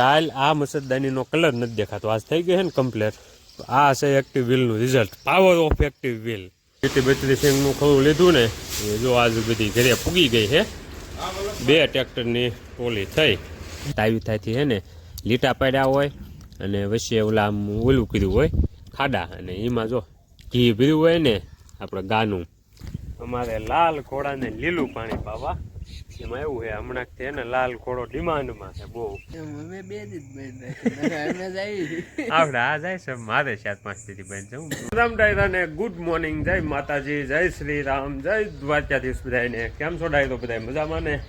કાલ આ મસદદાનીનો કલર નથી દેખાતો. આજ થઈ ગયો છે ને કમ્પ્લેટ આ છે active વ્હીલનું result power of active wheel Beti battery સિંગનું ખરું લીધું ને, એ જો આજ બધી ઘરે ફૂગી ગઈ છે. બે ટ્રેક્ટરની ટોલી થઈ. તાવી થાયથી છે ને, લીટા પાડ્યા હોય અને વચ્ચે ઓલા આમ ઓલું કર્યું હોય, ખાડા. અને એમાં જો ઘી ભર્યું હોય ને, આપણે ગાનું. અમારે લાલ ઘોડાને લીલું પાણી પાવા. એમાં એવું છે. હમણાં છે ને લાલ ઘોડો ડિમાન્ડમાં છે બહુ. અમે બે જ અમે જઈ આપણે આ જાય છે? મારે સાત પાંચથી બેન છે રામ ડાયરાને ગુડ મોર્નિંગ જય માતાજી જય શ્રી રામ જય દ્વારકાધીશ બધાને કેમ છો ડાયરો બધા મજામાં ને?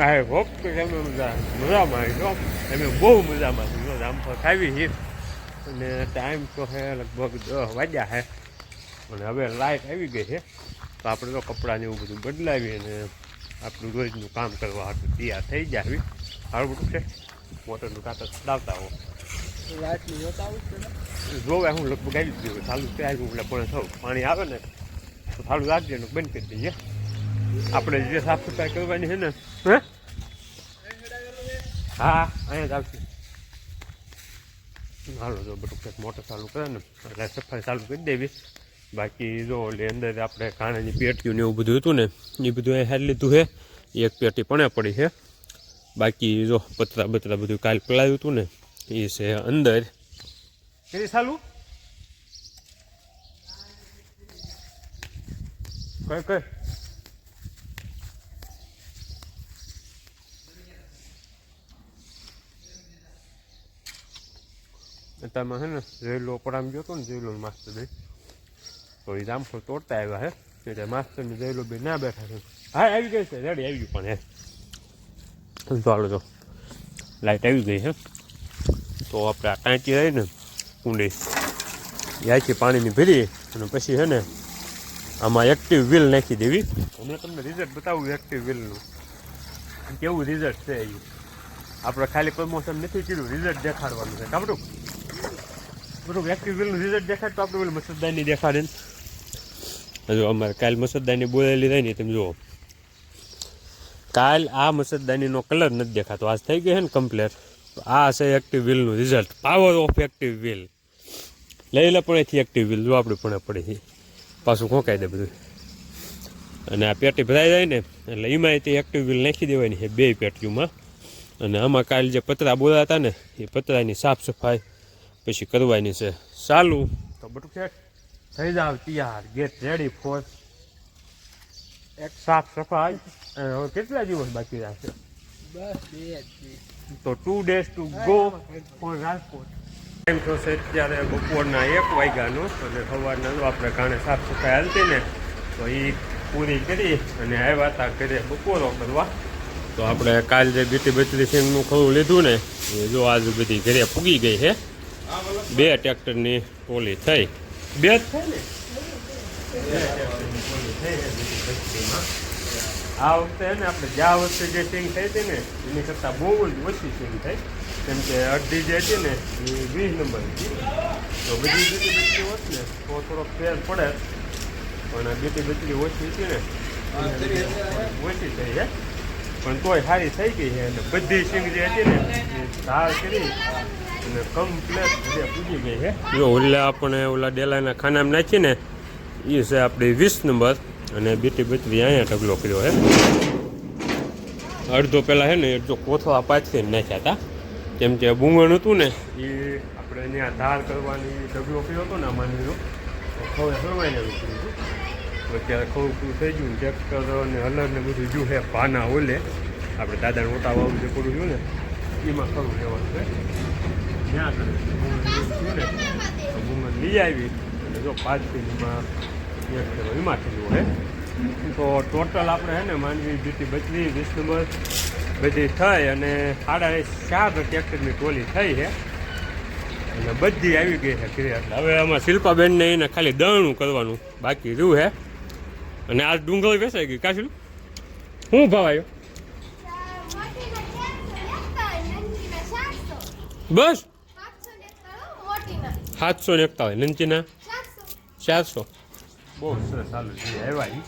આઈ હોપ કે તમે મજા? મજામાં છો? અમે બહુ મજામાં છીએ રામફળ ખાવી છે. અને ટાઈમ તો છે લગભગ દસ વાગ્યા છે અને હવે લાઇટ આવી ગઈ છે. તો આપણે તો કપડાને એવું બધું બદલાવી અને આપણું રોજનું કામ કરવા હતું તૈયાર થઈ જાય સારું બધું છે? મોટરનું કાતર ચડાવતા હો. આવું જોવે હું લગભગ આવી જ ગયું. ચાલુ થાય હું એટલે પણ થયું પાણી આવે ને તો સારું રાખજે ને બંધ કરી દઈએ આપણે જે સાફ સફાઈ કરવાની છે ને હે? હા અહીંયા જ આવશે. હાલો જો બધું કંઈક મોટર ચાલુ કરે ને એટલે સફાઈ ચાલુ કરી દેવી. બાકી જો એટલે અંદર આપણે કાણાની પેટીયું ને એવું બધું હતું ને એ બધું અહીં હારી લીધું છે. એક પેટી પણ પડી છે. બાકી જો પતરા બતરા બધું કાલ પલાવ્યું હતું ને એ છે અંદર. કેરી ચાલુ કઈ કઈ? તમે હે ને રેલો પડામ ગયો હતો ને રેલો માસ્ટર બે તો એ જામફળ તોડતા આવ્યા હે. એટલે માસ્ટરને રેલો બે ના બેઠા છે. હા, આવી ગઈ છે, રેડી, આવી ગયું પણ હે. ચાલો જો. લાઇટ આવી ગઈ હે. તો આપણે આ ટાંકી રહીને કુંડી આખી પાણીની ભરી અને પછી છે ને આમાં એક્ટિવ વ્હીલ નાખી દેવી. મેં તમને રિઝલ્ટ બતાવું એક્ટિવ વ્હીલનું કેવું રિઝલ્ટ છે એ આપણે ખાલી પ્રમોશન નથી કર્યું રિઝલ્ટ દેખાડવાનું છે. કાપડું બધું એક્ટિવ વ્હીલનું રિઝલ્ટ દેખાડ તો આપણે પેલું મસદદાની દેખાડે હજુ અમારે કાલ મસરદાની બોલેલી રહી ને તમે જુઓ. કાલ આ મસદદાનીનો કલર નથી દેખાતો. આજ થઈ ગયો છે ને કમ્પ્લેટ આ છે active વ્હીલનું result power of active wheel લઈ લે પણ એથી એક્ટિવ વ્હીલ જો આપણે પણ પડી પાછું ખોંકાઈ દે બધું. અને આ પેટી ભરાઈ જાય ને, એટલે એમાં તે એક્ટિવ વ્હીલ નાખી દેવાની છે બે પેટીઓમાં. અને આમાં કાલ જે પતરા બોલાતા ને, એ પતરાની સાફ સફાઈ પછી કરવાની છે. ચાલુ. તો છે થઈ જાવ તૈયાર ગેટ રેડી ફોર એક સાફ સફાઈ. હવે કેટલા દિવસ બાકી રહેશે? બસ બે તો two days to go for Rajkot time થશે ત્યારે બપોરના એક વાગ્યાનો અને સવારના આપણે કારણે સાફ સફાઈ હાલતી ને તો એ પૂરી કરી અને આવ્યા હતા ઘરે બપોરો કરવા. તો આપણે કાલ જે બીટી બચરી સિંગનું ખરું લીધું ને એ જો આજુ બધી ઘરે પૂગી ગઈ છે બે ટ્રેક્ટરની ટોલી થઈ. બે આ વખતે ને આપણે જ્યાં વખતે જે સિંગ થઈ હતી ને, એની કરતાં બહુ જ ઓછી સિંગ થઈ. કેમ કે અડધી જે હતી ને, એ વીસ નંબર તો બધી બીટી બચડી હોત ને, તો થોડોક ફેર પડે. પણ બીટી બચડી ઓછી હતી ને ઓછી થઈ છે પણ તોય સારી થઈ ગઈ છે અને બધી સિંગ જે હતી ને, એ ધાર કરી. અને કમ્પ્લેટ પૂજી ગઈ છે. જો ઓલા આપણે ઓલા ડેલાના ખાનામાં નાખીને એ છે આપણી વીસ નંબર અને બીટી બચરી અહીંયા ઢગલો કર્યો છે. અડધો પહેલાં છે ને અડધો કોથળા પાછી નાખ્યા હતા. કેમ કે બુંગણ હતું ને એ આપણે ત્યાં ધાર કરવાની ઢગલો કર્યો હતો ને આમાંનો તો ખવે હળવાઈને કર્યું હતું. અત્યારે ખવું પૂરું થઈ ગયું ટ્રેક્ટર અને હલર ને બધું જ્યું છે પાના ઓલે. આપણે દાદાને ઓટા વાળું જે પડ્યું ને, એમાં ખરું લેવાનું છે. ત્યાં કરે થયું ને લઈ આવી. અને જો પાંચ કિલોમાં એક કિલો એમાં થયું હે? તો ટોટલ આપણે હે ને માનવી બીટી બચવી વીસ નંબર બધી થઈ અને સાડા ચાર ટ્રેક્ટરની ટોલી થઈ છે અને બધી આવી ગઈ છે ક્રિયા હવે આમાં શિલ્પાબેનને એને ખાલી દણું કરવાનું બાકી રહ્યું હે? અને આ ડુંગળી બેસાઈ ગઈ કાશું શું ભાવ આવ્યો બસ? સાતસો ને એકતાલીસ. નંચીના ચારસો. બહુ સરસ સારું છે આવ્યા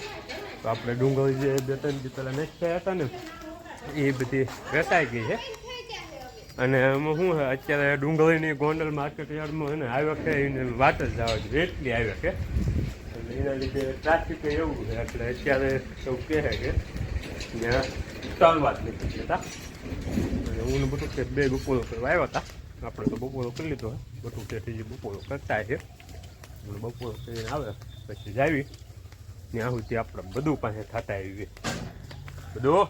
તો આપણે ડુંગળી જે બે ત્રણ દી પહેલાં નાખ્યા હતા ને, એ બધી વેચાઈ ગઈ છે. અને એમાં શું અત્યારે ડુંગળીની ગોંડલ માર્કેટ યાર્ડમાં એને આવ્યો છે એને વાત જ આવે છે એટલી છે અને એના લીધે ટ્રાફિક એવું છે, એટલે અત્યારે એવું કહે કે, ત્યાં ચાલવા જ નથી જતા અને હું બધું કે બે બપોરો કરવા આવ્યા હતા. આપણે તો બપોરો કરી લીધો બધું જે બપોરો કરતા છે અને બપોરો કરીને આવે, પછી જાવી ત્યાં સુધી આપણે બધું પાસે થતા આવીએ. બધું.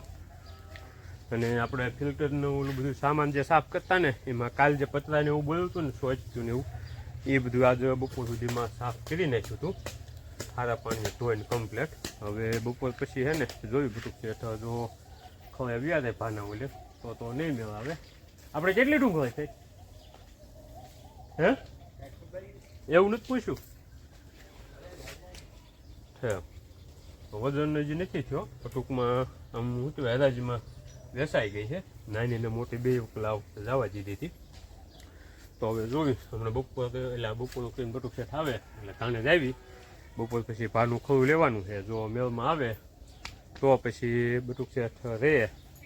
અને આપણે ફિલ્ટરનું ઓલું બધું સામાન જે સાફ કરતા ને, એમાં કાલ જે પતરાને એવું બોલ્યું હતું ને સોચતું ને એવું, એ બધું આજે બપોર સુધીમાં સાફ કરી નાખ્યું હતું. સારા પાણીએ ધોઈને કમ્પ્લેટ હવે બપોર પછી હે ને, જોયું બધું કે જો ખવાય વ્યાજે ભાના ઓલે, તો તો નહીં મેળ આવે આપણે કેટલી ડુંગળી થઈ હે? એવું નથી પૂછ્યું? છે વજન હજી નથી થયો? ટૂંકમાં આમ હું તો હરાજીમાં વેસાઈ ગઈ છે. નાની ને મોટી બે લાવ જવા દીધી હતી. તો હવે જોઈશ હમણાં બપોર એટલે બપોર કરીને બટુક સેટ આવે, એટલે કાણે જ આવી. બપોર પછી ભાનું ખવું લેવાનું છે. જો મેળમાં આવે, તો પછી બટુક સેટ રહે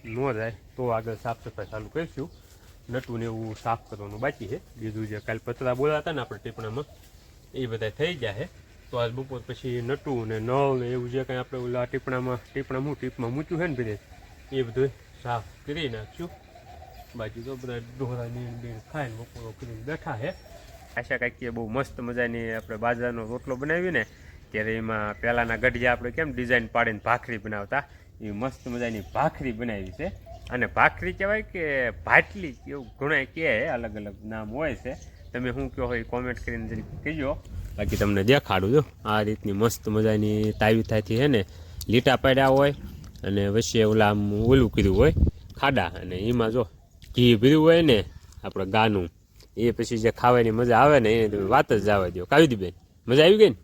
ન જાય, તો આગળ સાફ સફાઈ ચાલુ કરીશું. નટું ને એવું સાફ કરવાનું બાકી છે. બીજું જે કાલે પતરા બોલાતા ને આપણે ટીપણામાં, એ બધા થઈ છે. તો આજ બપોર પછી નટું ને નળ ને એવું જે કંઈ આપણે ઓલા ટીપણામાં, ટીપણા હું ટીપમાં મૂક્યું છે ને બધે, એ બધું સાફ કરી નાખશું બાકી તો બધા ડોહરા નીણ બીણ ખાઈને બપોરો કરીને બેઠા છે. આશા કાંઈક બહુ મસ્ત મજાની આપણે બાજરાનો રોટલો બનાવી ને, ત્યારે એમાં પહેલાંના ગઢિયા આપણે કેમ ડિઝાઇન પાડીને ભાખરી બનાવતા, એ મસ્ત મજાની ભાખરી બનાવી છે. અને ભાખરી કહેવાય કે ભાટલી એવું ઘણા કહે, અલગ અલગ નામ હોય છે. તમે શું કહો એ કોમેન્ટ કરીને જરીક કહેજો. બાકી તમને દેખાડું જો, આ રીતની મસ્ત મજાની તાવી થાયથી છે ને, લીટા પાડ્યા હોય અને વચ્ચે ઓલા આમ ઓલું કર્યું હોય, ખાડા. અને એમાં જો ઘી ભર્યું હોય ને, આપણે ગાનું, એ પછી જે ખાવાની મજા આવે ને, એ તમે વાત જ જવા દો કાવી બેન મજા આવી ગઈ ને?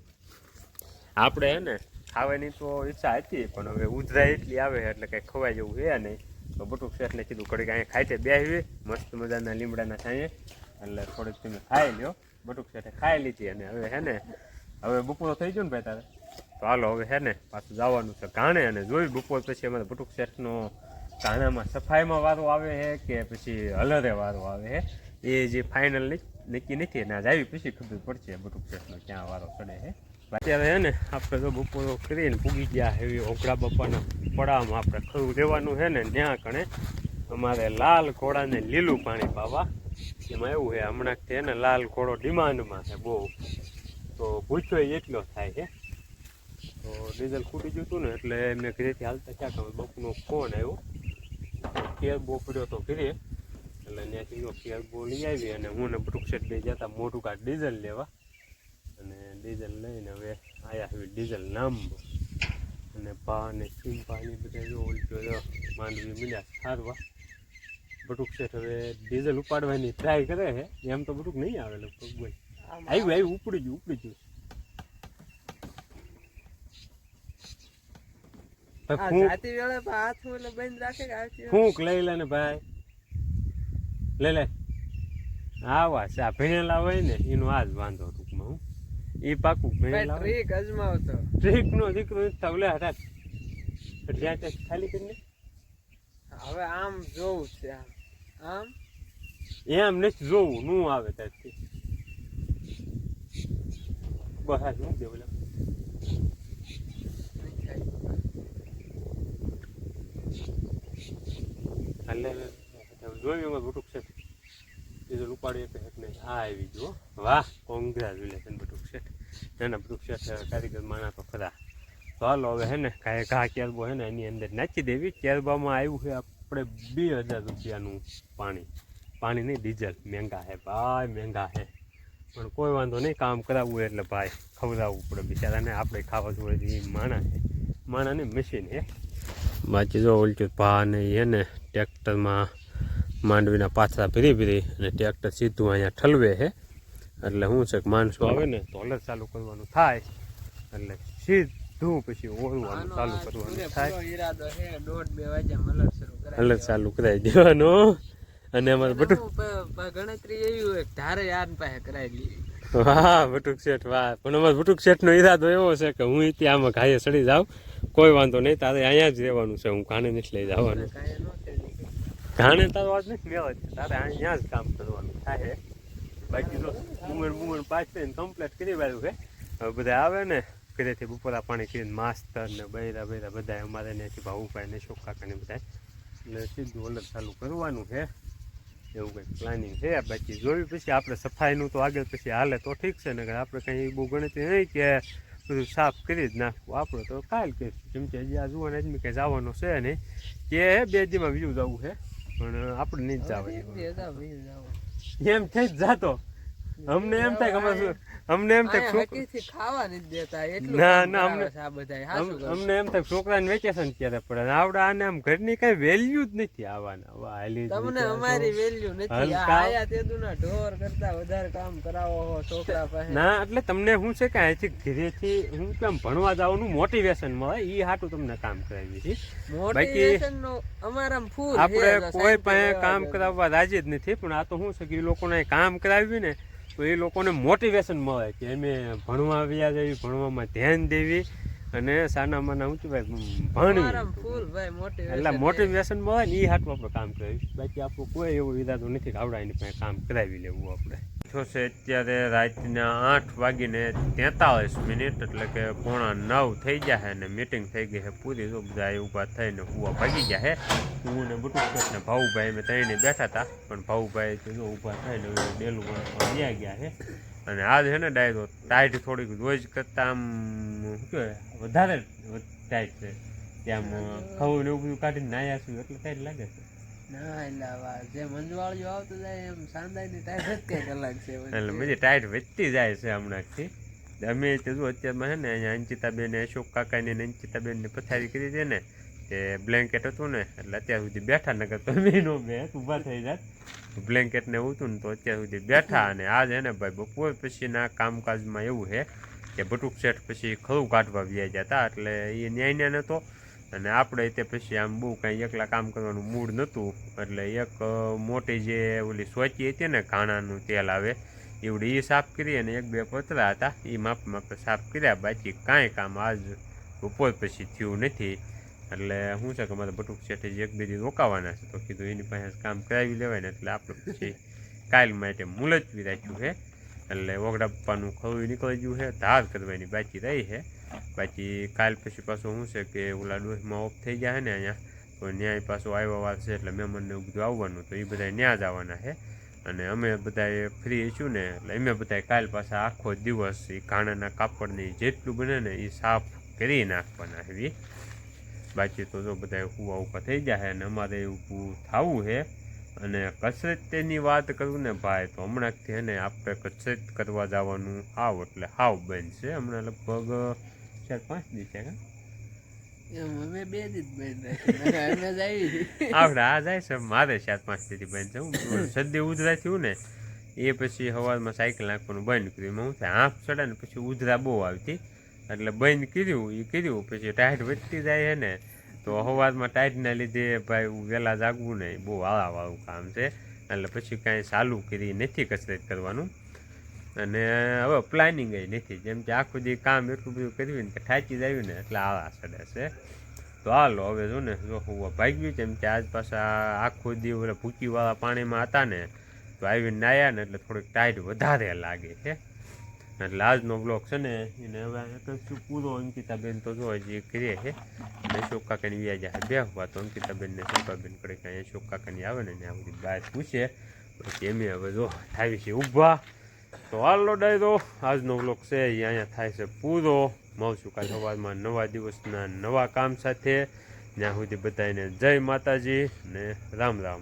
આપણે હે ને, ખાવાની તો ઈચ્છા હતી, પણ હવે ઉધરા એટલી આવે એટલે કંઈ ખવાય જેવું છે નહીં. તો બટુક શેઠને કીધું કડી અહીંયા ખાઈ છે બેહવી મસ્ત મજાના લીમડાના છાંયે. એટલે થોડીક તમે ખાઈ લ્યો. બટુક શેઠે ખાઈ લીધી અને હવે હે ને, હવે બપોરો થઈ ગયો ને ભાઈ તારે? તો હાલો, હવે હે ને, પાછું જવાનું છે ગાણે અને જોયું બપોર પછી અમારે બટુક શેઠનો ગાણામાં સફાઈમાં વારો આવે છે કે પછી હલરે વારો આવે છે એ જે ફાઇનલ નક્કી નથી અને આજે આવી પછી ખબર પડશે બટુક શેઠનો ક્યાં વારો ચડે છે અત્યારે હે ને આપણે તો બપોરો કરીને પૂગી ગયા એવી ઓગળા બાપાના પડામાં આપણે ખરું રહેવાનું છે ને ત્યાં કણે અમારે લાલ ઘોડાને લીલું પાણી પાવા. એમાં એવું છે હમણાં છે ને લાલ ઘોડો ડિમાન્ડમાં છે બહુ. તો પૂછ્યો એટલો થાય છે તો ડીઝલ ખૂટી ગયું હતું ને એટલે મેં ઘરેથી હાલતા ક્યાં ખબર, બપનો ફોન આવ્યો. કેર બહુ પડ્યો તો ઘરે. એટલે ત્યાંથી કેર બહુ લઈ આવી અને હું ને બટુક બે જતા મોટું કાઢ ડીઝલ લેવા. અને ડીઝલ લઈને હવે આયા હવે ડીઝલ નામવો અને પા અને સીમ પાણી બધા જો ઉલટો માંડવી મળ્યા સારવા. બટુક શેઠ હવે ડીઝલ ઉપાડવાની ટ્રાય કરે છે એમ તો બટુક નહીં આવે લગભગ બોલ. આવ્યું આવ્યું ઉપડી ગયું ઉપડી ગયું. ફૂંક. લઈ લે ને ભાઈ. લઈ લે. આવા છે આ ભણેલા હોય ને એનો આ જ વાંધો ટૂંકમાં હું એ પાકું ટ્રીક અજમાવતો ટ્રીક નો દીકરો તવલે હતા. જ્યાં ત્યાં ખાલી કરીને? હવે આમ જોવું છે આમ. એમ નથી જોવું નું આવે ત્યાંથી બહાર શું દે બોલા જોયું એમાં ગુટુક છે. બીજું ઉપાડી એક હેક નહીં આ આવી જુઓ વાહ કોંગ્રેચ્યુલેશન બટુક છે. નાના બટુક છે. કારીગર માણા તો ખરા. ચાલો હવે હે ને, કાંઈ ઘા કેરબો હે ને, એની અંદર નાખી દેવી. કેરબામાં આવ્યું છે આપણે બે હજાર રૂપિયાનું પાણી. પાણી નહીં, ડીઝલ. મહેંગા હે, ભાઈ મહેંગા હે. પણ કોઈ વાંધો નહીં, કામ કરાવવું એટલે ભાઈ, ખવડાવવું પડે. બિચારાને આપણે ખાવા જોઈએ એ માણા છે. માણાને મશીન હે. બાકી જો ઓલચું ભા નહીં એ ને, ટ્રેક્ટરમાં માંડવીના પાથરા ભીરી ભરી અને ટ્રેક્ટર સીધું અહીંયા ઠલવે છે. એટલે શું છે કે માણસો આવે ને તો હલર ચાલુ કરવાનું થાય. એટલે સીધું પછી ઓરવાનું ચાલુ કરવાનું થાય. ઈરાદો દોઢ બે વાગ્યા મલર શરૂ કરાય હલર ચાલુ કરાવી દેવાનું. અને અમારે બટુક હું ગણતરી એવી હોય ધારે યાદ પાસે કરાવી વાહ બટુક શેઠ વાહ. પણ અમારે બટુક શેઠનો ઈરાદો એવો છે કે હું ત્યાં આમાં ઘાયે ચડી જાઉં. કોઈ વાંધો નહીં તારે અહીંયા જ રહેવાનું છે. હું કાને નથી લઈ જવાનું. ઘાણે તારો વાત નથી લેવા જ તારે અહીંયા જ કામ કરવાનું થાય. બાકી તો બુમણ બુમણ પાછળ કમ્પ્લેટ કરી વાળું છે. હવે બધા આવે ને, ઘરેથી બપોરા પાણી કરીને માસ્તર ને બૈરા બૈરા બધા અમારે ત્યાંથી ભાવુભાઈ ને શોખ કાકા ને બધા એટલે સીધું ઓલર ચાલુ કરવાનું છે. એવું કંઈક પ્લાનિંગ છે. બાકી જોયું પછી આપણે સફાઈનું તો આગળ પછી હાલે તો ઠીક છે. ને આપણે કંઈ બહુ ગણતરી નહીં કે બધું સાફ કરી જ નાખવું. આપણે તો કાલ કે જેમ કે હજી આ ને આદમી કંઈ જવાનો છે નહીં. કે બે દીમાં બીજું જવું છે. પણ આપણે નહીં જ જવાનું એમ થઈ જ જાતો. અમને એમ થાય કે અમને એમ થાય છોકરી છોક- ખાવા નથી દેતા એટલું ના, ના, અમને- આ બધા અમ- અમને એમ થાય છોકરાને વેકેશન ક્યારે પડે? આવડા આને આમ ઘરની કઈ વેલ્યુ જ નથી આવવાના. હવે હાલી તમને અમારી વેલ્યુ નથી. આયા તેદુના ઢોર કરતા વધારે કામ કરાવો હો છોકરા પાસે. ના એટલે તમને શું છે કે અહીંથી ઘરેથી હું કેમ ભણવા જવાનું મોટિવેશન મળે? એ હાટું તમને કામ કરાવી છે મોટિવેશન નો અમારામાં ફૂલ આપણે કોઈ પાસે કામ કરાવવા રાજી જ નથી પણ આ તો શું છે કે એ લોકોને કામ કરાવ્યું ને તો એ લોકોને મોટિવેશન મળે કે અમે ભણવા આવ્યા જઈએ ભણવામાં ધ્યાન દેવી અને સાના માના શું ભાઈ ભણવી એટલે મોટિવેશન મળે ને એ હાટું આપણે કામ કરાવ્યું બાકી આપણું કોઈ એવો વિધાતું નથી આવડાવીને કામ કરાવી લેવું આપણે. છો છે અત્યારે રાતના આઠ વાગીને તેતાળીસ મિનિટ, એટલે કે પોણા નવ થઈ ગયા અને મિટિંગ થઈ ગઈ છે પૂરી. તો બધા ઊભા થઈને કુવા ભાગી ગયા છે હું ને બટુક ને ભાઉભાઈ અમે ત્રણે બેઠા હતા, પણ ભાઉભાઈ તો ઊભા થઈને ડેલું ગયા ગયા છે અને આજ છે ને ડાયરો ટાઈટ થોડીક રોજ કરતાં આમ, શું કહેવાય, વધારે ટાઈટ છે. ત્યાં ખવું ને એવું બધું કાઢીને નાયા છું એટલે ટાઈટ લાગે છે. ના એટલે જે મંજવાળિયું આવતું જાય એમ અલગ છે એટલે બધી ટાઈટ જાય છે હમણાંથી. અમે તો જો અત્યારમાં છે અહીંયા અંચિતાબેન અશોક કાકાની ને અંચિતાબેનની પથારી કરી છે ને, તે બ્લેન્કેટ હતું ને, એટલે અત્યાર સુધી બેઠા નગર તો મેં નો બે ઊભા થઈ જાત. બ્લેન્કેટ ને હતું ને તો અત્યાર સુધી બેઠા, અને આજ છે ને ભાઈ, બપોર પછીના કામકાજમાં એવું છે કે બટુક શેઠ પછી ખરું કાઢવા વ્યાઈ જતા એટલે એ ન્યાય નહોતો અને આપણે તે પછી આમ બહુ કાંઈ એકલા કામ કરવાનું મૂડ નહોતું. એટલે એક મોટી જે ઓલી સોચી હતી ને ઘાણાનું તેલ આવે, એવડી એ સાફ કરી અને એક બે પતરા હતા એ માપ માપ સાફ કર્યા બાકી કાંઈ કામ આજ બપોર પછી થયું નથી. એટલે શું છે કે મારે બટુક શેઠે એક બે દી રોકાવાના છે, તો કીધું એની પાસે કામ કરાવી લેવાય ને એટલે આપણે પછી કાલ માટે મુલતવી રાખ્યું છે. એટલે ઓગડા પપ્પાનું ખવું નીકળી ગયું છે, ધાર કરવાની બાકી રહી છે. બાકી કાલ પછી પાછું શું છે કે ઓલા ડોસમાં ઓફ થઈ જાય ને અહીંયા, તો ન્યાય પાછું આવ્યા વાત છે એટલે મહેમાનને બધું આવવાનું, તો એ બધા ન્યા જ આવવાના છે. અને અમે બધાએ ફ્રી છું ને એટલે અમે બધાએ કાલ પાછા આખો દિવસ એ કાણાના કાપડને જેટલું બને ને એ સાફ કરી નાખવાના એવી બાકી તો જો બધા હુવા ઉપર થઈ જાય અને અમારે ઊભું થવું છે. અને કસરત તેની વાત કરું ને ભાઈ, તો હમણાંથી હે ને આપણે કસરત કરવા જવાનું આવ એટલે હાવ બંધ છે. હમણાં લગભગ ચાર પાંચ દિવસ છે અમે બે દી આ જાય છે મારે ચાર પાંચ દીથી બંધ છે. હું સદી ઉધરા થયું ને એ પછી સવારમાં સાયકલ નાખવાનું બંધ કર્યું. હું હાંફ ચડે ને પછી ઉધરા બહુ આવતી. એટલે બંધ કર્યું એ કર્યું પછી ટાઈટ વધતી જાય છે ને તો સવારમાં ટાઈટના લીધે ભાઈ વહેલા જાગવું ને બહુ આળાવાળું કામ છે. એટલે પછી કાંઈ ચાલુ કરી નથી કસરત કરવાનું. અને હવે પ્લાનિંગ એ નથી. જેમ કે આખું દી કામ એટલું બધું કર્યું ને થાકી જાય ને એટલે આળા સડે છે. તો હાલો, હવે જો ને, જો હું ભાગ્યું જેમ કે આજ પાછા આખો દી ઓલા ભૂકીવાળા પાણીમાં હતા ને, તો આવીને નાયા ને એટલે થોડીક ટાઈટ વધારે લાગે છે. એટલે આજનો બ્લોગ છે ને, એને હવે કશું પૂરો અંકિતાબેન તો જો હજી કરીએ છે. અને અશોક કાકાની વ્યાજ બે હોવા તો અંકિતાબેનને શોકાબેન કરે, કે અહીંયા અશોક આવે ને ત્યાં બધી બહાર પૂછે. પછી એમ હવે જો થાય છે ઊભા. તો હાલો ડાયરો આજનો બ્લોગ છે, અહીંયા થાય છે પૂરો. મળશું કાલ સવારમાં નવા દિવસના નવા કામ સાથે. ત્યાં સુધી બધાને જય માતાજી ને રામ રામ.